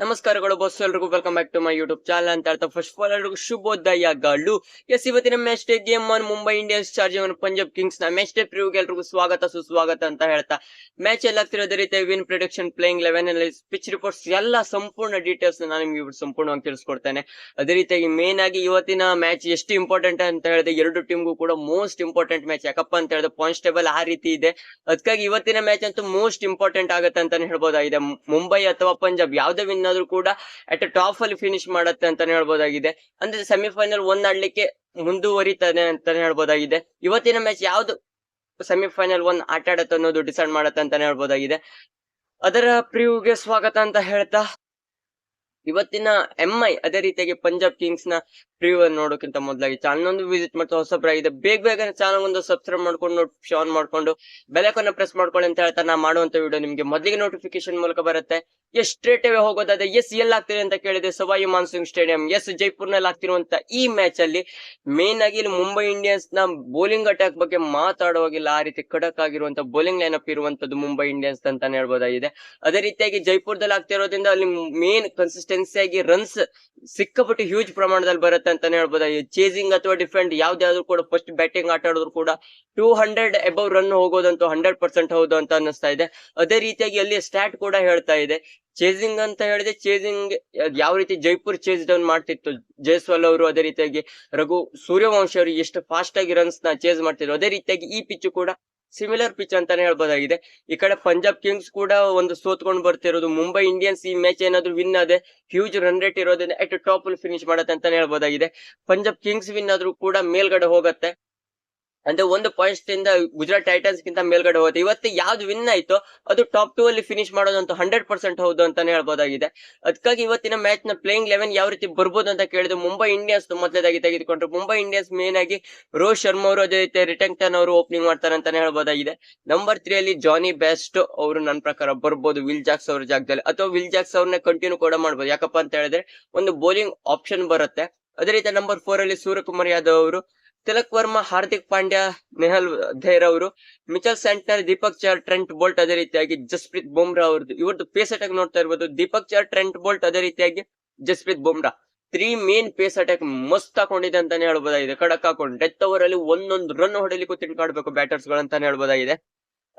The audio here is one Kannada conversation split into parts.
ನಮಸ್ಕಾರಗಳು ಬಸ್ ಎಲ್ರಿಗೂ. Welcome back to my YouTube channel ಅಂತ ಹೇಳ್ತಾ ಫಸ್ಟ್ ಆಫ್ ಆಲ್ ಎಲ್ರಿಗೂ ಶುಭೋದಯಗಳು ಎಸ್ ಇವತ್ತಿನ match day game on Mumbai Indians charge Punjab ಕಿಂಗ್ಸ್ನ ಮ್ಯಾಚ್ ಡೇ ಪ್ರಿವ್ಗೆ ಎಲ್ರಿಗೂ ಸ್ವಾಗತ, ಸುಸ್ವಾಗತ ಅಂತ ಹೇಳ್ತಾ. ಮ್ಯಾಚ್ ಎಲ್ಲ ಆಗ್ತಿರೋದೇ ರೀತಿ ವಿನ್ ಪ್ರೊಡಕ್ಷನ್ ಪ್ಲೇಯಿಂಗ್ ಲೆವೆನ್ ಅಲ್ಲಿ ಪಿಚ್ ರಿಪೋರ್ಟ್ಸ್ ಎಲ್ಲ ಸಂಪೂರ್ಣ ಡೀಟೇಲ್ಸ್ ನಾನು ನಿಮ್ಗೆ ಇವತ್ತು ಸಂಪೂರ್ಣವಾಗಿ ತಿಳಿಸ್ಕೊಡ್ತೇನೆ. ಅದೇ ರೀತಿಯಾಗಿ ಮೇನ್ ಆಗಿ ಇವತ್ತಿನ ಮ್ಯಾಚ್ ಎಷ್ಟು ಇಂಪಾರ್ಟೆಂಟ್ ಅಂತ ಹೇಳಿದ್ರೆ, ಎರಡು ಟೀಮ್ಗೂ ಕೂಡ ಮೋಸ್ಟ್ ಇಂಪಾರ್ಟೆಂಟ್ ಮ್ಯಾಚ್ ಯಾಕಪ್ಪ ಅಂತ ಹೇಳಿದ್ರೆ ಪಾಯಿಂಟ್ಸ್ ಟೇಬಲ್ ಆ ರೀತಿ ಇದೆ. ಅದಕ್ಕಾಗಿ ಇವತ್ತಿನ ಮ್ಯಾಚ್ ಅಂತೂ ಮೋಸ್ಟ್ ಇಂಪಾರ್ಟೆಂಟ್ ಆಗುತ್ತೆ ಅಂತಾನೆ ಹೇಳ್ಬೋದಾಗಿದೆ. ಮುಂಬೈ ಅಥವಾ ಪಂಜಾಬ್ ಯಾವುದೇ ವಿನ್ ಆದ್ರೂ ಕೂಡ ಅಟ್ ಟಾಪ್ ಅಲ್ಲಿ ಫಿನಿಶ್ ಮಾಡತ್ತೆ ಅಂತಾನೆ ಹೇಳ್ಬೋದಾಗಿದೆ. ಅಂದ್ರೆ ಸೆಮಿಫೈನಲ್ ಒಂದ್ ಆಡ್ಲಿಕ್ಕೆ ಮುಂದುವರಿತಾನೆ ಅಂತಾನೆ ಹೇಳ್ಬೋದಾಗಿದೆ. ಇವತ್ತಿನ ಮ್ಯಾಚ್ ಯಾವ್ದು ಸೆಮಿಫೈನಲ್ ಒಂದ್ ಆಟ ಆಡತ್ತೆ ಅನ್ನೋದು ಡಿಸೈಡ್ ಮಾಡತ್ತೆ ಅಂತಾನೆ ಹೇಳ್ಬೋದಾಗಿದೆ. ಅದರ ಪ್ರಿವ್ಗೆ ಸ್ವಾಗತ ಅಂತ ಹೇಳ್ತಾ, ಇವತ್ತಿನ ಎಂ ಅದೇ ರೀತಿಯಾಗಿ ಪಂಜಾಬ್ ಕಿಂಗ್ಸ್ನ ಪ್ರಿವ್ಯೂ ನೋಡೋಕ್ಕಿಂತ ಮೊದಲಾಗಿ ಚಾನಲ್ ಒಂದು ವಿಸಿಟ್ ಮಾಡ್ತಾ ಹೊಸಬ್ರಾಗಿದೆ ಬೇಗ ಬೇಗ ಚಾನಲ್ ಒಂದು ಸಬ್ಸ್ಕ್ರೈಬ್ ಮಾಡ್ಕೊಂಡು ಆನ್ ಮಾಡ್ಕೊಂಡು ಬೆಲಕನ್ನ ಪ್ರೆಸ್ ಮಾಡ್ಕೊಳ್ಳಿ ಅಂತ ಹೇಳ್ತಾ ನಾ ಮಾಡುವಂತ ವಿಡಿಯೋ ನಿಮಗೆ ಮೊದಲಿಗೆ ನೋಟಿಫಿಕೇಶನ್ ಮೂಲಕ ಬರುತ್ತೆ. ಎಸ್ ಸ್ಟ್ರೇಟ್ ಅವೇ ಹೋಗೋದಾದ್ರೆ, ಎಸ್ ಎಲ್ಲಿ ಆಗ್ತಿದೆ ಅಂತ ಕೇಳಿದೆ ಸವಾಯಿ ಮಾನ್ಸಿಂಗ್ ಸ್ಟೇಡಿಯಂ ಎಸ್ ಜೈಪುರ್ನಲ್ಲಿ ಆಗ್ತಿರುವಂತ ಈ ಮ್ಯಾಚ್ ಅಲ್ಲಿ ಮೇನ್ ಆಗಿ ಇಲ್ಲಿ ಮುಂಬೈ ಇಂಡಿಯನ್ಸ್ನ ಬೌಲಿಂಗ್ ಅಟ್ಯಾಕ್ ಬಗ್ಗೆ ಮಾತಾಡುವಾಗಿಲ್ಲ ಆ ರೀತಿ ಖಡಕ್ ಆಗಿರುವಂತ ಬೌಲಿಂಗ್ ಲೈನ್ ಅಪ್ ಇರುವಂತದ್ದು ಮುಂಬೈ ಇಂಡಿಯನ್ಸ್ ಅಂತಾನೆ ಹೇಳ್ಬೋದಾಗಿದೆ. ಅದೇ ರೀತಿಯಾಗಿ ಜೈಪುರದಲ್ಲಿ ಆಗ್ತಿರೋದ್ರಿಂದ ಅಲ್ಲಿ ಮೇನ್ ಕನ್ಸಿಸ್ಟೆನ್ಸಿ ಆಗಿ ರನ್ಸ್ ಸಿಕ್ಕಾಪಟ್ಟೆ ಹ್ಯೂಜ್ ಪ್ರಮಾಣದಲ್ಲಿ ಬರುತ್ತೆ. ಅಂತಾನೆ ಹೇಳ್ಬೋದು. ಚೇಸಿಂಗ್ ಅಥವಾ ಡಿಫೆಂಡ್ ಯಾವ್ದಾದ್ರು ಕೂಡ ಫಸ್ಟ್ ಬ್ಯಾಟಿಂಗ್ ಆಟ ಆಡಿದ್ರು ಕೂಡ ಟೂ ಹಂಡ್ರೆಡ್ ಎಬವ್ ರನ್ ಹೋಗೋದಂತೂ ಹಂಡ್ರೆಡ್ ಪರ್ಸೆಂಟ್ ಹೌದು ಅಂತ ಅನ್ನಿಸ್ತಾ ಇದೆ. ಅದೇ ರೀತಿಯಾಗಿ ಅಲ್ಲಿ ಸ್ಟಾಟ್ ಕೂಡ ಹೇಳ್ತಾ ಇದೆ. ಚೇಸಿಂಗ್ ಅಂತ ಹೇಳಿದ್ರೆ ಚೇಸಿಂಗ್ ಯಾವ ರೀತಿ ಜೈಪುರ್ ಚೇಸ್ ಡೌನ್ ಮಾಡ್ತಿತ್ತು ಜೈಸ್ವಾಲ್ ಅವರು, ಅದೇ ರೀತಿಯಾಗಿ ರಘು ಸೂರ್ಯವಂಶ ಅವರು ಎಷ್ಟು ಫಾಸ್ಟ್ ಆಗಿ ರನ್ಸ್ನ ಚೇಸ್ ಮಾಡ್ತಿದ್ರು. ಅದೇ ರೀತಿಯಾಗಿ ಈ ಪಿಚ್ ಕೂಡ ಸಿಮಿಲರ್ ಪಿಚ್ ಅಂತಾನೆ ಹೇಳ್ಬೋದಾಗಿದೆ. ಈ ಕಡೆ ಪಂಜಾಬ್ ಕಿಂಗ್ಸ್ ಕೂಡ ಒಂದು ಸೋತ್ಕೊಂಡು ಬರ್ತಿರೋದು. ಮುಂಬೈ ಇಂಡಿಯನ್ಸ್ ಈ ಮ್ಯಾಚ್ ಏನಾದ್ರು ವಿನ್ ಆದ್ರೆ ಹ್ಯೂಜ್ ರನ್ ರೇಟ್ ಇರೋದ್ರಿಂದ ಎಟ್ ಟಾಪ್ ಅಲ್ಲಿ ಫಿನಿಶ್ ಮಾಡತ್ತೆ ಅಂತಾನೆ ಹೇಳ್ಬೋದಾಗಿದೆ. ಪಂಜಾಬ್ ಕಿಂಗ್ಸ್ ವಿನ್ ಆದ್ರೂ ಕೂಡ ಮೇಲ್ಗಡೆ ಹೋಗತ್ತೆ. ಅಂದ್ರೆ ಒಂದು ಪಾಯಿಂಟ್ಸ್ ಇಂದ ಗುಜರಾತ್ ಟೈಟನ್ಸ್ ಗಿಂತ ಮೇಲ್ಗಡೆ ಹೋಗುತ್ತೆ. ಇವತ್ತು ಯಾವ್ದು ವಿನ್ ಆಯ್ತು ಅದು ಟಾಪ್ ಟೂ ಅಲ್ಲಿ ಫಿನಿಶ್ ಮಾಡೋದಂತೂ ಹಂಡ್ರೆಡ್ ಪರ್ಸೆಂಟ್ ಹೌದು ಅಂತಾನೆ ಹೇಳ್ಬೋದಾಗಿದೆ. ಅದಕ್ಕಾಗಿ ಇವತ್ತಿನ ಮ್ಯಾಚ್ನ ಪ್ಲೇಯಿಂಗ್ ಲೆವೆನ್ ಯಾವ ರೀತಿ ಬರ್ಬೋದು ಅಂತ ಕೇಳಿದ್ರು ಮುಂಬೈ ಇಂಡಿಯನ್ಸ್ ಮೊದಲೇದಾಗಿ ತೆಗೆದುಕೊಂಡ್ರು. ಮುಂಬೈ ಇಂಡಿಯನ್ಸ್ ಮೇನ್ ಆಗಿ ರೋಹಿತ್ ಶರ್ಮಾ ಅವರು ಅದೇ ರೀತಿ ರಿಟಂಗ್ಟನ್ ಅವರು ಓಪನಿಂಗ್ ಮಾಡ್ತಾರೆ ಅಂತಾನೆ ಹೇಳ್ಬೋದಾಗಿದೆ. ನಂಬರ್ ತ್ರೀ ಅಲ್ಲಿ ಜಾನಿ ಬೆಸ್ಟ್ ಅವರು ನನ್ನ ಪ್ರಕಾರ ಬರ್ಬೋದು. ವಿಲ್ ಜಾಕ್ಸ್ ಅವ್ರ ಜಾಗದಲ್ಲಿ. ಅಥವಾ ವಿಲ್ ಜಾಕ್ಸ್ ಅವ್ರನ್ನ ಕಂಟಿನ್ಯೂ ಕೂಡ ಮಾಡ್ಬೋದು. ಯಾಕಪ್ಪ ಅಂತ ಹೇಳಿದ್ರೆ ಒಂದು ಬೌಲಿಂಗ್ ಆಪ್ಷನ್ ಬರುತ್ತೆ. ಅದೇ ರೀತಿ ನಂಬರ್ ಫೋರ್ ಅಲ್ಲಿ ಸೂರ್ಯಕುಮಾರ್ ಯಾದವ್ ಅವರು ತಿಲಕ್ ವರ್ಮಾ, ಹಾರ್ದಿಕ್ ಪಾಂಡ್ಯ, ನೆಹಲ್ ಧೈರ್ ಅವರು Mitchell Santner Deepak Chahar Trent Boult ಅದೇ ರೀತಿಯಾಗಿ ಜಸ್ಪ್ರೀತ್ ಬುಮ್ರಾ ಅವ್ರದ್ದು. ಇವ್ರದ್ದು ಪೇಸ್ ಅಟ್ಯಾಕ್ ನೋಡ್ತಾ ಇರ್ಬೋದು. ದೀಪಕ್ ಚಾರ್ ಟ್ರೆಂಟ್ ಬೋಲ್ಟ್ ಅದೇ ರೀತಿಯಾಗಿ Jasprit Bumrah. Three main pace attack ಮಸ್ತ್ ಹಾಕೊಂಡಿದೆ ಅಂತಾನೆ ಹೇಳ್ಬೋದಾಗಿದೆ. ಖಡಕ್ ಹಾಕೊಂಡು. ಡೆತ್ ಓವರ್ ಅಲ್ಲಿ ಒಂದೊಂದು ರನ್ ಹೊಡಿಲಿಕ್ಕೂ ತಿನ್ಕಾಡ್ಬೇಕು ಬ್ಯಾಟರ್ಸ್ಗಳು ಅಂತಾನೆ ಹೇಳ್ಬೋದಾಗಿದೆ.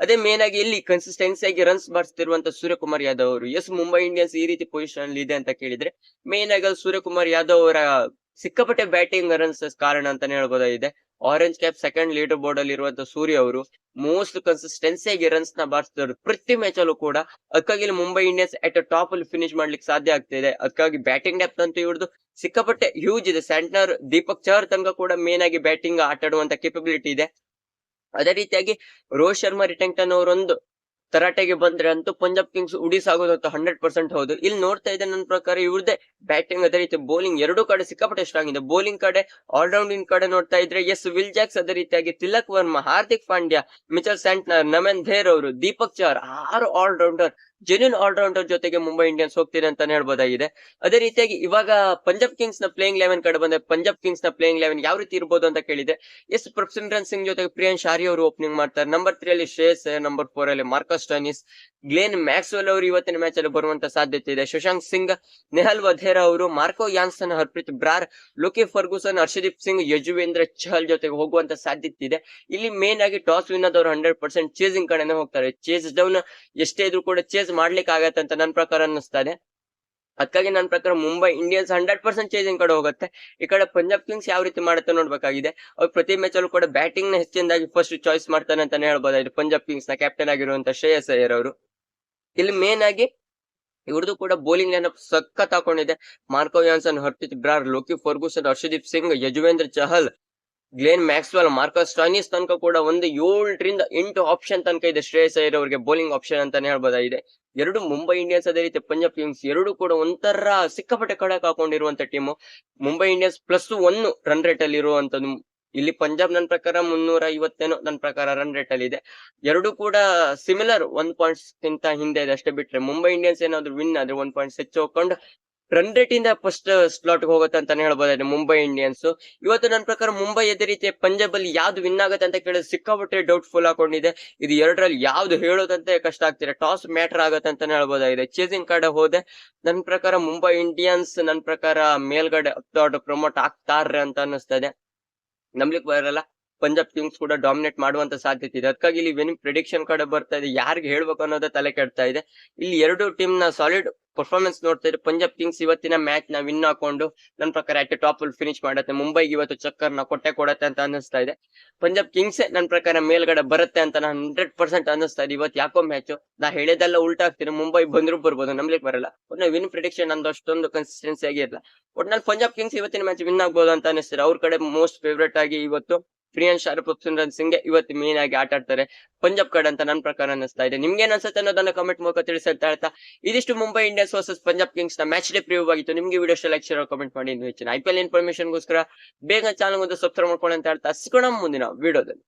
ಅದೇ ಮೇನ್ ಆಗಿ ಇಲ್ಲಿ ಕನ್ಸಿಸ್ಟೆನ್ಸಿ ಆಗಿ ರನ್ಸ್ ಬಾರಿಸ್ತಿರುವಂತ ಸೂರ್ಯಕುಮಾರ್ ಯಾದವ್ ಅವರು. ಎಸ್ ಮುಂಬೈ ಇಂಡಿಯನ್ಸ್ ಈ ರೀತಿ ಪೊಸಿಷನ್ ಅಲ್ಲಿ ಇದೆ ಅಂತ ಕೇಳಿದ್ರೆ ಮೇನ್ ಆಗಿ ಸೂರ್ಯಕುಮಾರ್ ಯಾದವ್ ಅವರ ಸಿಕ್ಕಾಪಟ್ಟೆ ಬ್ಯಾಟಿಂಗ್ ರನ್ಸ್ ಕಾರಣ ಅಂತಾನೆ ಹೇಳ್ಬೋದಾಗಿದೆ. Orange cap second leader board ಅಲ್ಲಿ ಇರುವಂತ ಸೂರ್ಯ ಅವರು ಮೋಸ್ಟ್ ಕನ್ಸಿಸ್ಟೆನ್ಸಿ ಆಗಿ ರನ್ಸ್ನ ಬಾರಿಸ್ತಾರೆ ಪ್ರತಿ ಮ್ಯಾಚ್ ಅಲ್ಲೂ ಕೂಡ ಅದಕ್ಕಾಗಿ ಮುಂಬೈ ಇಂಡಿಯನ್ಸ್ ಅಟ್ ಟಾಪ್ ಅಲ್ಲಿ ಫಿನಿಶ್ ಮಾಡ್ಲಿಕ್ಕೆ ಸಾಧ್ಯ ಆಗ್ತಿದೆ ಅದಕ್ಕಾಗಿ ಬ್ಯಾಟಿಂಗ್ ಡೆಪ್ತ್ ಅಂತೂ ಇವ್ರದ್ದು ಸಿಕ್ಕಾಪಟ್ಟೆ ಹ್ಯೂಜ್ ಇದೆ. ಸ್ಯಾಂಟ್ನರ್ ದೀಪಕ್ ಚಹರ್ ತನಕ ಕೂಡ ಮೇನ್ ಆಗಿ ಬ್ಯಾಟಿಂಗ್ ಆಟಾಡುವಂತ ಕೆಪಬಿಲಿಟಿ ಇದೆ. ಅದೇ ರೀತಿಯಾಗಿ ರೋಹಿತ್ ಶರ್ಮಾ ರಿಟೆಂಕ್ಟನ್ ಅವರೊಂದು ತರಾಟೆಗೆ ಬಂದ್ರೆ ಅಂತೂ ಪಂಜಾಬ್ ಕಿಂಗ್ಸ್ ಉಡಿಸಾಗೋದಂತ ಹಂಡ್ರೆಡ್ ಪರ್ಸೆಂಟ್ ಹೌದು. ಇಲ್ಲಿ ನೋಡ್ತಾ ಇದ್ದೆ ನನ್ನ ಪ್ರಕಾರ ಇವ್ರದೇ ಬ್ಯಾಟಿಂಗ್ ಅದೇ ರೀತಿ ಬೌಲಿಂಗ್ ಎರಡೂ ಕಡೆ ಸಿಕ್ಕಾಪಟ್ಟೆ ಸ್ಟ್ರಾಂಗ್ ಇದೆ. ಬೌಲಿಂಗ್ ಕಡೆ ಆಲ್ರೌಂಡ್ ಇನ್ ಕಡೆ ನೋಡ್ತಾ ಇದ್ರೆ ಎಸ್ ವಿಲ್ ಜಾಕ್ಸ್, ಅದೇ ರೀತಿಯಾಗಿ ತಿಲಕ್ ವರ್ಮಾ, ಹಾರ್ದಿಕ್ ಪಾಂಡ್ಯ, ಮಿಚಲ್ ಸ್ಯಾಂಟ್ನರ್, ನಮನ್ ಧೇರ್ ಅವರು, ದೀಪಕ್ ಚಾರ್ ಆರು ಆಲ್ರೌಂಡರ್ ಜೆನ್ಯೂನ್ ಆಲ್ರೌಂಡರ್ ಜೊತೆಗೆ ಮುಂಬೈ ಇಂಡಿಯನ್ಸ್ ಹೋಗ್ತಿದೆ ಅಂತ ಹೇಳ್ಬೋದಾಗಿದೆ. ಅದೇ ರೀತಿಯಾಗಿ ಇವಾಗ ಪಂಜಾಬ್ ಕಿಂಗ್ಸ್ನ ಪ್ಲೇಯಿಂಗ್ ಲೆವೆನ್ ಕಡೆ ಬಂದ್ರೆ ಪಂಜಾಬ್ ಕಿಂಗ್ಸ್ನ ಪ್ಲೇಯಿಂಗ್ ಲೆವೆನ್ ಯಾವ ರೀತಿ ಇರಬಹುದು ಅಂತ ಕೇಳಿದೆ ಎಸ್ ಪ್ರಸಿಮ್ರನ್ ಸಿಂಗ್ ಜೊತೆಗೆ ಪ್ರಿಯನ್ ಶಾರಿ ಅವರು ಓಪನಿಂಗ್ ಮಾಡ್ತಾರೆ. ನಂಬರ್ ತ್ರೀ ಅಲ್ಲಿ ಶ್ರೇಯಸ್ ನಂಬರ್ ಫೋರ್ ಅಲ್ಲಿ ಮಾರ್ಕಸ್ ಟನಿಸ್, ಗ್ಲೇನ್ ಮ್ಯಾಕ್ಸ್ವೆಲ್ ಅವರು ಇವತ್ತಿನ ಮ್ಯಾಚ್ ಅಲ್ಲಿ ಬರುವಂತ ಸಾಧ್ಯತೆ ಇದೆ. ಶಶಾಂಕ್ ಸಿಂಗ್, ನೆಹಲ್ ವಧೇರಾ ಅವರು, Marco Jansen, Harpreet Brar, Lockie Ferguson, Harshdeep Singh, Yuzvendra Chahal ಜೊತೆಗೆ ಹೋಗುವಂತ ಸಾಧ್ಯತೆ ಇದೆ. ಇಲ್ಲಿ ಮೇನ್ ಆಗಿ ಟಾಸ್ ವಿನ್ ಆದವರು ಹಂಡ್ರೆಡ್ ಪರ್ಸೆಂಟ್ ಚೇಸಿಂಗ್ ಕಡೆನೆ ಹೋಗ್ತಾರೆ. ಚೇಸ್ ಡೌನ್ ಎಷ್ಟೇ ಇದ್ರು ಕೂಡ ಚೇಸ್ ಮಾಡ್ಲಿಕ್ಕೆ ಆಗತ್ತೆ ಅಂತ ನನ್ನ ಪ್ರಕಾರ ಅನ್ನಿಸ್ತದೆ ಅದಕ್ಕಾಗಿ ನನ್ನ ಪ್ರಕಾರ Mumbai Indians hundred percent chasing ಕಡೆ ಹೋಗುತ್ತೆ. ಈ ಕಡೆ ಪಂಜಾಬ್ ಕಿಂಗ್ಸ್ ಯಾವ ರೀತಿ ಮಾಡುತ್ತೆ ನೋಡ್ಬೇಕಾಗಿದೆ. ಅವ್ರು ಪ್ರತಿ ಮ್ಯಾಚ್ ಅಲ್ಲೂ ಕೂಡ ಬ್ಯಾಟಿಂಗ್ನ ಹೆಚ್ಚಿನದಾಗಿ ಫಸ್ಟ್ ಚಾಯ್ಸ್ ಮಾಡ್ತಾನೆ ಅಂತಾನೆ ಹೇಳ್ಬೋದಾಗಿದೆ ಪಂಜಾಬ್ ಕಿಂಗ್ಸ್ನ ಕ್ಯಾಪ್ಟನ್ ಆಗಿರುವಂತ ಶ್ರೇಯಸ್ ಅಯ್ಯರ್ ಅವರು. ಇಲ್ಲಿ ಮೇನ್ ಆಗಿ ಇವ್ರದ್ದು ಕೂಡ ಬೌಲಿಂಗ್ ಲೈನ್ ಸಖತ್ ಹಾಕೊಂಡಿದೆ. Marco Jansen Harpreet Brar Lockie Ferguson, Harshdeep Singh, Yuzvendra Chahal Glenn Maxwell, Marcus Stoinis ತನಕ ಕೂಡ ಒಂದು ಏಳರಿಂದ ಎಂಟು ಆಪ್ಷನ್ ತನಕ ಇದೆ ಶ್ರೇಯಸ್ ಅಯ್ಯರ್ ಅವರಿಗೆ ಬೌಲಿಂಗ್ ಆಪ್ಷನ್ ಅಂತಾನೆ ಹೇಳ್ಬೋದಾಗಿದೆ. ಎರಡು ಮುಂಬೈ ಇಂಡಿಯನ್ಸ್ ಅದೇ ರೀತಿ ಪಂಜಾಬ್ ಕಿಂಗ್ಸ್ ಎರಡು ಕೂಡ ಒಂಥರ ಸಿಕ್ಕಾಪಟ್ಟೆ ಕಡಕ್ ಹಾಕೊಂಡಿರುವಂತ team Mumbai Indians plus one run rate ಅಲ್ಲಿ ಇರುವಂತದ್ದು. ಇಲ್ಲಿ ಪಂಜಾಬ್ ನನ್ನ ಪ್ರಕಾರ ಮುನ್ನೂರ ಐವತ್ತೇನೋ ನನ್ನ ಪ್ರಕಾರ ರನ್ ರೇಟ್ ಅಲ್ಲಿ ಇದೆ. ಎರಡು ಕೂಡ ಸಿಮಿಲರ್ ಒನ್ ಪಾಯಿಂಟ್ಸ್ ಗಿಂತ ಹಿಂದೆ ಇದೆ ಅಷ್ಟೇ ಬಿಟ್ರೆ ಮುಂಬೈ ಇಂಡಿಯನ್ಸ್ ಏನಾದ್ರು ವಿನ್ ಆದ್ರೆ ಒನ್ ಪಾಯಿಂಟ್ಸ್ ಹೆಚ್ಚು ಹೋಗ್ಕೊಂಡು ರನ್ ರೇಟ್ ಇಂದ ಫಸ್ಟ್ ಸ್ಲಾಟ್ ಹೋಗುತ್ತೆ ಅಂತಾನೆ ಹೇಳ್ಬೋದಾದ್ರೆ ಮುಂಬೈ ಇಂಡಿಯನ್ಸ್ ಇವತ್ತು ನನ್ನ ಪ್ರಕಾರ ಮುಂಬೈ ಎದೇ ರೀತಿ ಪಂಜಾಬ್ ಅಲ್ಲಿ ಯಾವ್ದು ವಿನ್ ಆಗುತ್ತೆ ಅಂತ ಕೇಳಿದ್ರೆ ಸಿಕ್ಕಾಪಟ್ಟೆ ಡೌಟ್ಫುಲ್ ಹಾಕೊಂಡಿದೆ. ಇದು ಎರಡರಲ್ಲಿ ಯಾವ್ದು ಹೇಳೋದಂತೆ ಕಷ್ಟ ಆಗ್ತಿದೆ. ಟಾಸ್ ಮ್ಯಾಟರ್ ಆಗುತ್ತೆ ಅಂತಾನೆ ಹೇಳ್ಬೋದಾಗಿದೆ ಚೇಸಿಂಗ್ ಕಡೆ ಹೋದೆ. ನನ್ನ ಪ್ರಕಾರ ಮುಂಬೈ ಇಂಡಿಯನ್ಸ್ ನನ್ನ ಪ್ರಕಾರ ಮೇಲ್ಗಡೆ ಪ್ರಮೋಟ್ ಆಗ್ತಾರೆ ಅಂತ ಅನ್ನಿಸ್ತದೆ ನಂಬ್ಲಿಕ್ ಬರಲ್ಲ. ಪಂಜಾಬ್ ಕಿಂಗ್ಸ್ ಕೂಡ ಡಾಮಿನೇಟ್ ಮಾಡುವಂತ ಸಾಧ್ಯತೆ ಇದೆ. ಅದಕ್ಕಾಗಿ ಇಲ್ಲಿ ವಿನಿಂಗ್ ಪ್ರಿಡಿಕ್ಷನ್ ಕಡೆ ಬರ್ತಾ ಇದೆ. ಯಾರಿಗೆ ಹೇಳ್ಬೇಕು ಅನ್ನೋದೇ ತಲೆ ಕೆಡ್ತಾ ಇದೆ. ಇಲ್ಲಿ ಎರಡು ಟೀಮ್ನ ಸಾಲಿಡ್ ಪರ್ಫಾರ್ಮೆನ್ಸ್ ನೋಡ್ತಾ ಇದ್ರೆ ಪಂಜಾಬ್ ಕಿಂಗ್ಸ್ ಇವತ್ತಿನ ಮ್ಯಾಚ್ನ ವಿನ್ ಹಾಕೊಂಡು ನನ್ನ ಪ್ರಕಾರ ಅಟ್ ಟಾಪ್ ಅಲ್ಲಿ ಫಿನಿಶ್ ಮಾಡುತ್ತೆ. ಮುಂಬೈಗೆ ಇವತ್ತು ಚಕ್ಕರ್ನ ಕೊಟ್ಟೆ ಕೊಡತ್ತೆ ಅಂತ ಅನ್ನಿಸ್ತಾ ಇದೆ. ಪಂಜಾಬ್ ಕಿಂಗ್ಸ್ ನನ್ನ ಪ್ರಕಾರ ಮೇಲ್ಗಡೆ ಬರುತ್ತೆ ಅಂತ ನಾನು ಹಂಡ್ರೆಡ್ ಪರ್ಸೆಂಟ್ ಅನ್ನಿಸ್ತಾ ಇದೆ. ಇವತ್ತು ಯಾಕೋ ಮ್ಯಾಚ್ ನಾ ಹೇಳಿದೆಲ್ಲ ಉಲ್ಟಾ ಆಗ್ತೀನಿ ಮುಂಬೈ ಬಂದ್ರು ಬರ್ಬೋದು. ನಮ್ಲಿಕ್ ಬರಲ್ಲ. ಒಟ್ನ ವಿನ್ ಪ್ರಿಡಿಕ್ಷನ್ ನಂದು ಅಷ್ಟೊಂದು ಕನ್ಸಿಸ್ಟೆನ್ಸಿ ಆಗಿರಲ್ಲ. ಒಟ್ನಲ್ಲಿ ಪಂಜಾಬ್ ಕಿಂಗ್ಸ್ ಇವತ್ತಿನ ಮ್ಯಾಚ್ ವಿನ್ ಆಗ್ಬೋದು ಅಂತ ಅನಿಸ್ತಾರೆ ಅವ್ರ ಕಡೆ ಮೋಸ್ಟ್ ಫೇವ್ರೇಟ್ ಆಗಿ ಇವತ್ತು ಪ್ರಿಯನ್ ಶಾರುಖ್ ಸುಂದ್ರನ್ ಸಿಂಗ್ ಇವತ್ತು ಮೇನ್ ಆಗಿ ಆಟ ಆಡ್ತಾರೆ. ಪಂಜಾಬ್ ಕಡೆ ಅಂತ ನನ್ನ ಪ್ರಕಾರ ಅನಿಸ್ತಾ ಇದೆ. ನಿಮ್ಗೆ ಏನ್ ಅನ್ಸುತ್ತೆ ಅನ್ನೋದನ್ನ ಕಮೆಂಟ್ ಮೂಲಕ ತಿಳಿಸ್ತಾ ಹೇಳ್ತಾ ಇದಿಷ್ಟು ಮುಂಬೈ ಇಂಡಿಯನ್ಸ್ ವರ್ಸಸ್ ಪಂಜಾಬ್ ಕಿಂಗ್ಸ್ನ ಮ್ಯಾಚ್ ಡೇ ಪ್ರಿವ್ಯೂ ಆಗಿತ್ತು. ನಿಮ್ಗೆ ವಿಡಿಯೋ ಇಷ್ಟ ಲೈಕ್ ಶೇರ್ ಕಮೆಂಟ್ ಮಾಡಿ ಇನ್ನು ಹೆಚ್ಚಿನ. ಐ ಪಿ ಎಲ್ ಇನ್ಫಾರ್ಮೇಶನ್ಗೋಸ್ಕರ ಬೇಗ ಚಾನಲ್ ಒಂದು ಸಬ್ಸ್ಕ್ರೈಬ್ ಮಾಡ್ಕೊಳ್ಳಿ ಅಂತ ಹೇಳ್ತಾ ಸಿಗೋಣ ಮುಂದಿನ ವಿಡಿಯೋದಲ್ಲಿ